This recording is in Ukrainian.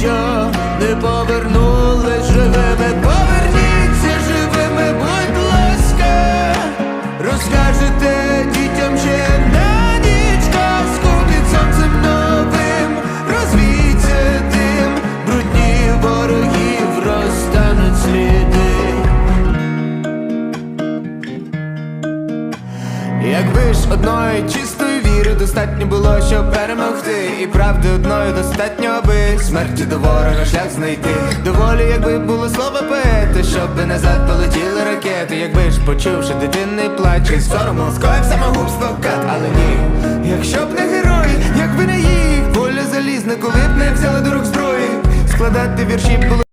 що не повернулись живими, поверніться живими, будь ласка, розкажете дітям ще на ніч казку під сонцем новим, розвійте дим, брудні ворогів розтануть сліди. Якби ж одної чисто достатньо було, щоб перемогти, і правди одної достатньо, аби смерті до ворога шлях знайти. Доволі, якби було слово поета, щоб назад полетіли ракети, якби ж почувши дитинний плач, і сорому скоїв самогубство кат, але ні, якщо б не герої, якби не їх, воля залізна, коли б не взяли до рук зброї, складати вірші було.